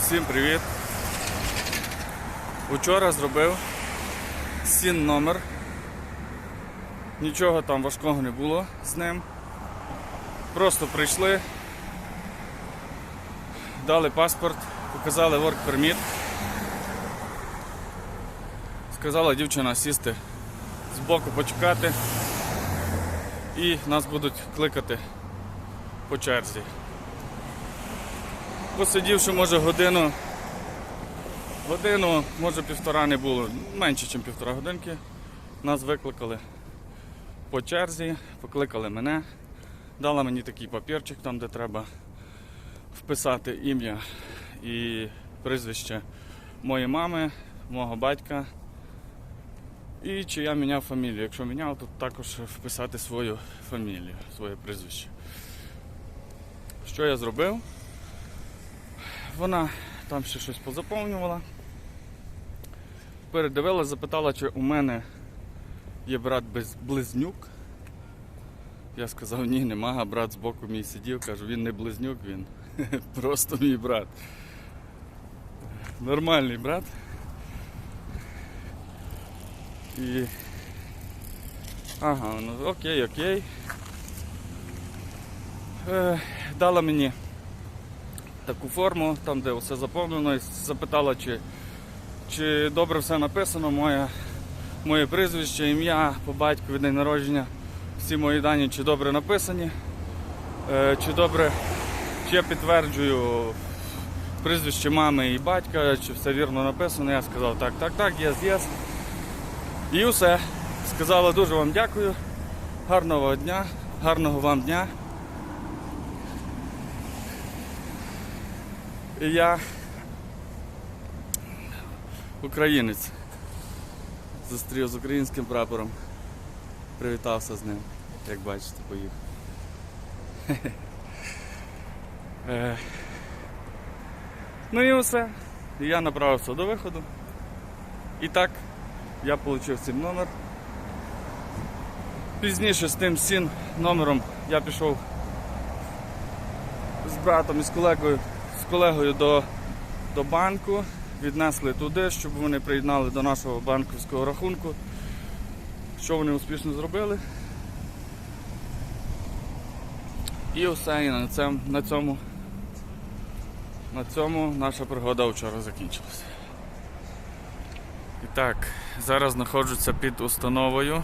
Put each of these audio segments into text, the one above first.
Всім привіт! Учора зробив сін номер. Нічого там важкого не було з ним. Просто прийшли, дали паспорт, показали work permit. Сказала дівчина сісти збоку почекати і нас будуть кликати по черзі. Посидівши, може, годину, годину, може півтора не було, менше, ніж півтора годинки. Нас викликали по черзі, покликали мене, дала мені такий папірчик, там, де треба вписати ім'я і прізвище моєї мами, мого батька. І чи я міняв фамілію. Якщо міняв, то також вписати свою фамілію, своє прізвище. Що я зробив? Вона там ще щось позаповнювала. Передивилась, запитала, чи у мене є брат без близнюк. Я сказав, ні, нема, а брат збоку мій сидів, кажу, він не близнюк, він просто мій брат. Нормальний брат. І. Ага, ну окей, окей. Е, дала мені таку форму, там де все заповнено, і запитала, чи, чи добре все написано, моє, моє прізвище, ім'я по батькові, день народження, всі мої дані, чи добре написані, е, чи добре, чи я підтверджую прізвище мами і батька, чи все вірно написано. Я сказав так, так, так, єс, єс. І все. Сказала дуже вам дякую. Гарного дня, гарного вам дня. І я українець. Зустрів з українським прапором. Привітався з ним, як бачите, поїхав. Е, Ну і все. Я направився до виходу. І так, я отримав сім номер. Пізніше з тим сін номером я пішов з братом і з колегою, колегою до, до банку, віднесли туди, щоб вони приєднали до нашого банківського рахунку. Що вони успішно зробили. І все, і на цьому, на цьому, на цьому наша пригода вчора закінчилася. І так, зараз знаходжуся під установою,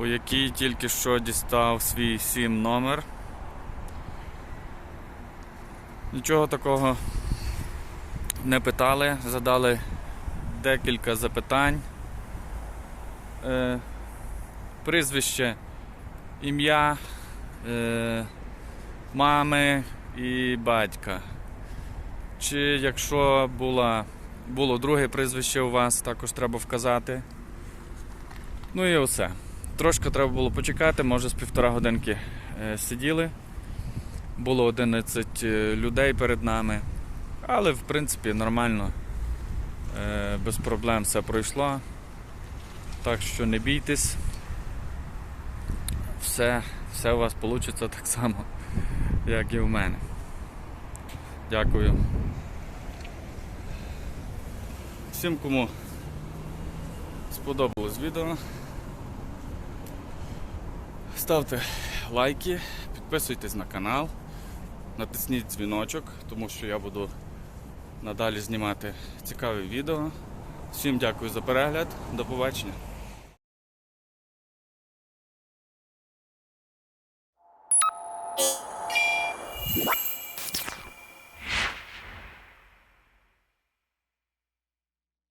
у якій тільки що дістав свій сім номер. Нічого такого не питали, задали декілька запитань. Е, прізвище, ім'я е, мами і батька. Чи якщо була, було друге прізвище у вас, також треба вказати. Ну і все. Трошки треба було почекати, може з півтора годинки е, сиділи. Було 11 е, людей перед нами. Але в принципі нормально, е, без проблем все пройшло. Так що не бійтесь. Все, все у вас вийде так само, як і в мене. Дякую. Всім, кому сподобалось відео. Ставте лайки, підписуйтесь на канал, натисніть дзвіночок, тому що я буду надалі знімати цікаві відео. Всім дякую за перегляд, до побачення. you